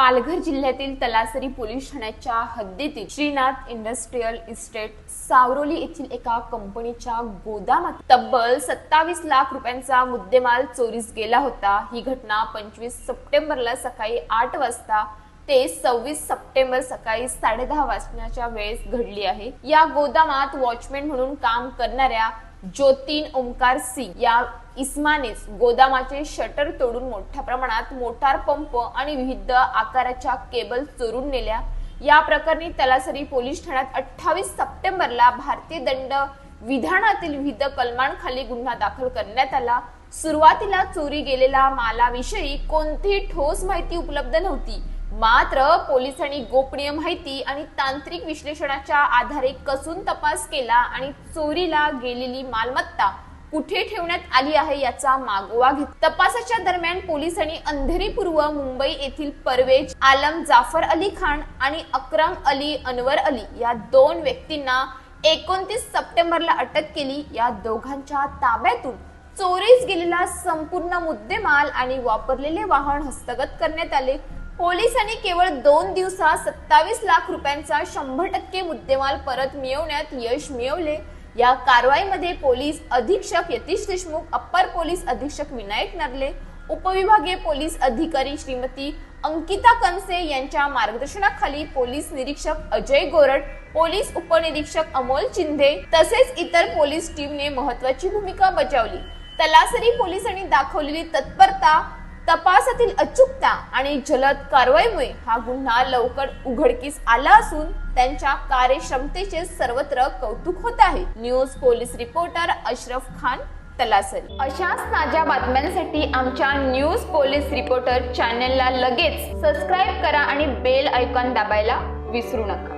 पालघर जिल्ह्यातील तलासरी पोलीस ठाण्याच्या हद्दीतील श्रीनाथ इंडस्ट्रीयल इस्टेट सावरोली येथील एका कंपनीच्या गोदामात तब्बल सत्तावीस लाख रुपयांचा मुद्देमाल चोरीस गेला होता. ही घटना पंचवीस सप्टेंबरला सकाळी आठ वाजता ते सव्वीस सप्टेंबर सकाळी साडेदहा वाजण्याच्या वेळेस घडली आहे. या गोदामात वॉचमॅन म्हणून काम करणाऱ्या ज्योतीन ओमकार सिंग या इस्मानेच गोदामाचे शटर तोडून मोठ्या प्रमाणात मोटार पंप आणि विविध आकाराच्या केबल चोरून नेल्या. या प्रकरणी तलासरी पोलीस ठाण्यात अठ्ठावीस सप्टेंबरला भारतीय दंड विधानातील विविध कलमांखाली गुन्हा दाखल करण्यात आला. सुरुवातीला चोरी गेलेला मालाविषयी कोणतीही ठोस माहिती उपलब्ध नव्हती. मात्र पोलिसांनी गोपनीय माहिती आणि तांत्रिक विश्लेषणाच्या आधारे कसून तपास केला आणि चोरीला गेलेली मालमत्ता कुठे ठेवण्यात आली आहे याचा मागोवा घेत तपासाच्या दरम्यान पोलिसांनी अंधेरी पूर्व मुंबई येथील परवेज आलम जाफर अली खान आणि अक्रम अली अनवर अली या दोन व्यक्तींना एकोणतीस सप्टेंबरला अटक केली. या दोघांच्या ताब्यातून चोरीस गेलेला संपूर्ण मुद्देमाल आणि वापरलेले वाहन हस्तगत करण्यात आले. पोलिसांनी केवळ दोन दिवसात सत्तावीस लाख रुपयांचा शंभर टक्के मुद्देमाल परत मिळवण्यात यश मिळवले. या कारवाईमध्ये पोलीस अधीक्षक यतीश देशमुख अप्पर पोलीस अधीक्षक विनायक नरले उपविभागीय पोलीस अधिकारी श्रीमती अंकिता कनसे यांच्या मार्गदर्शनाखाली पोलीस निरीक्षक अजय गोरड पोलीस उपनिरीक्षक अमोल चिंधे तसेच इतर पोलीस टीमने महत्वाची भूमिका बजावली. तलासरी पोलिसांनी दाखवलेली तत्परता तपासातील अचूकता आणि जलद कारवाईमुळे हा गुन्हा लवकर उघडकीस आला असून त्यांच्या कार्यक्षमतेचे सर्वत्र कौतुक होत आहे. News police reporter Ashraf Khan Talasari. अशाच ताज्या बातम्यांसाठी आमच्या न्यूज पोलीस रिपोर्टर चॅनलला लगेच सबस्क्राईब करा आणि बेल ऐकॉन दाबायला विसरू नका.